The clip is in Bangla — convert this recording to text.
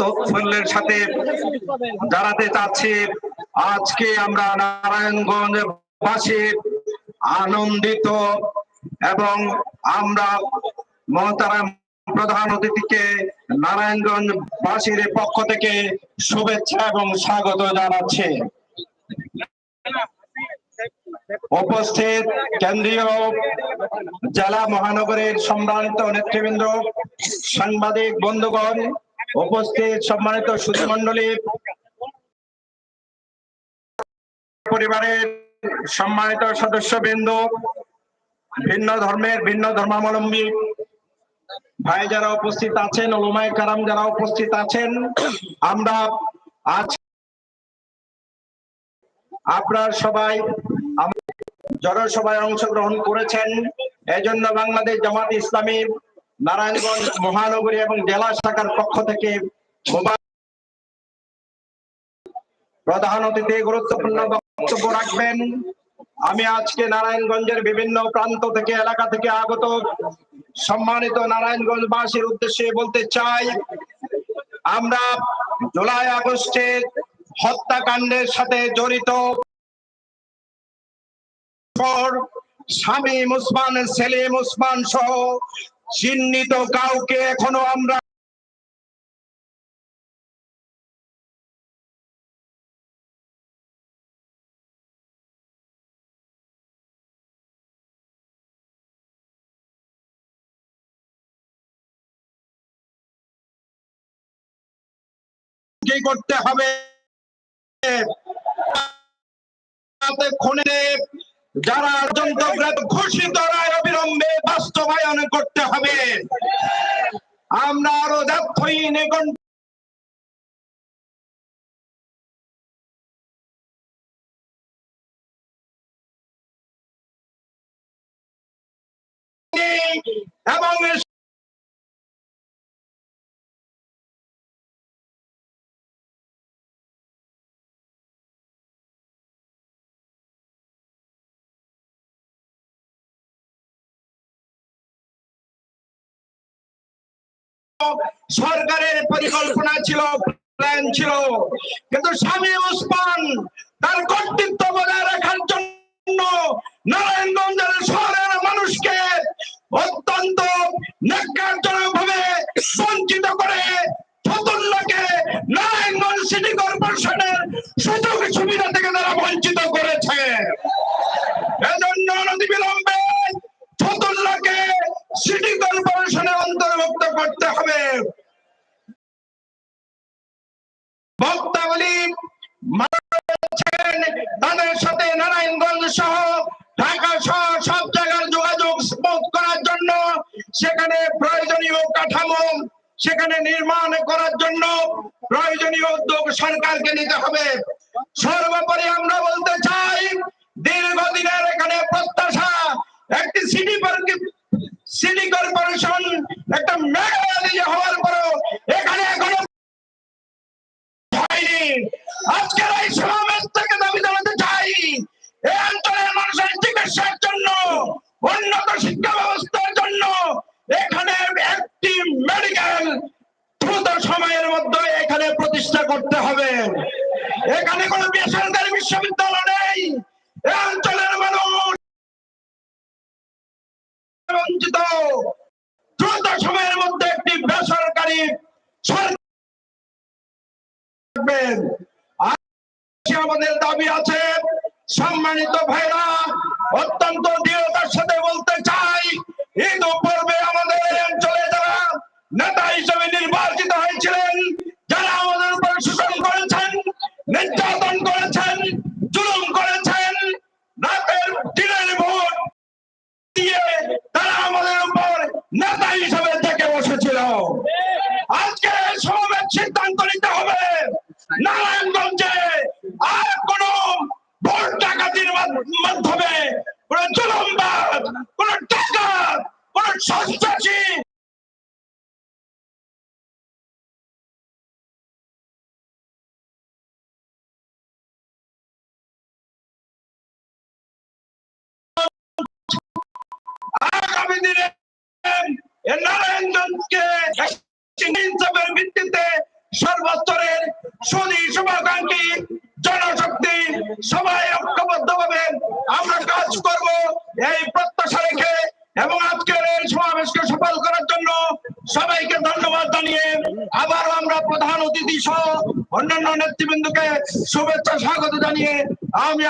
তৎফলের সাথে দাঁড়াতে চাচ্ছি। আজকে আমরা নারায়ণগঞ্জ বাসী আনন্দিত এবং আমরা মহতারাম প্রধান অতিথিকে নারায়ণগঞ্জ বাসীর পক্ষ থেকে শুভেচ্ছা এবং স্বাগত জানাচ্ছি। উপস্থিত কেন্দ্রীয় জেলা মহানগরের সম্মানিত নেতৃবৃন্দ, সাংবাদিক বন্ধুগণ উপস্থিত সম্মানিত সুধীমণ্ডলী পরিবারের সম্মানিত সদস্যবৃন্দ, ভিন্ন ধর্মের, ভিন্ন ধর্মাবলম্বী ভাই যারা উপস্থিত আছেন, ওলমায় কারাম যারা উপস্থিত আছেন, আমরা আজ আপনার সবাই জনসভায় অংশগ্রহণ করেছেন। এজন্য বাংলাদেশ জামাত ইসলামী নারায়ণগঞ্জ মহানগরী এবং জেলা শাখার পক্ষ থেকে প্রধান অতিথি, গুরুত্বপূর্ণ বক্তব্য রাখবেন। আমি আজকে নারায়ণগঞ্জের বিভিন্ন প্রান্ত থেকে, এলাকা থেকে আগত, সম্মানিত নারায়ণগঞ্জবাসীর উদ্দেশ্যে বলতে চাই, আমরা জুলাই আগস্টে হত্যাকাণ্ডের সাথে জড়িত পর শামীম ওসমান সেলিম উসমান সহ চিহ্নিত কাউকে এখনও আমরা করতে হবে? যারা ঘোষিত রায় অবিলম্বে বাস্তবায়ন করতে হবে। আমরা আরও দক্ষিণ এখন এবং সরকারের পরিকল্পনা ছিল প্ল্যান ছিল। কিন্তু স্বামী ওসমান তার কর্তৃত্ব বজায় রাখার জন্য নারায়ণগঞ্জের বক্তাবলী তাদের সাথে নারায়ণগঞ্জ সহ ঢাকা সহ সব জায়গার যোগাযোগ করার জন্য, সেখানে প্রয়োজনীয় কাঠামো সেখানে নির্মাণ করার জন্য প্রয়োজনীয় উদ্যোগ সরকারকে নিতে হবে। সর্বোপরি আমরা বলতে চাই, দীর্ঘদিনের এখানে প্রত্যাশা, একটি সিটি সিটি কর্পোরেশন একটা মেগা হওয়ার পরও এখানে এখনও হয়নি আজকের এই সমাবেশ থেকে দাবি জানাতে চাই, এই অঞ্চলের মানুষের চিকিৎসার জন্য, উন্নত শিক্ষা ব্যবস্থার জন্য, এখানে একটি মেডিকেল দ্রুত সময়ের মধ্যে এখানে প্রতিষ্ঠা করতে হবে। এখানে কোনো বেসরকারি বিশ্ববিদ্যালয় নেই এই অঞ্চলের মানুষ বঞ্চিত দ্রুত সময়ের মধ্যে একটি বেসরকারি সরকার থাকবেন। আমাদের দাবি আছে, সম্মানিত ভাইরা, অত্যন্ত দৃঢ়তার সাথে বলতে চাই, ঈদ পর্বে আমাদের অঞ্চলে যারা নেতা হিসেবে নির্বাচিত হয়েছিলেন মাধ্যমে কোন জুলুমবাদ কোন ডাকাত কোন সন্ত্রাসী সর্বস্তরের সুদী শুভাকাঙ্ক্ষী জনশক্তি সবাই ঐক্যবদ্ধ এই প্রত্যাশা রেখে এবং আজকের এই সমাবেশকে সফল করার জন্য সবাইকে ধন্যবাদ জানিয়ে আবারও আমরা প্রধান অতিথি সহ অন্যান্য নেতৃবৃন্দকে শুভেচ্ছা, স্বাগত জানিয়ে আমি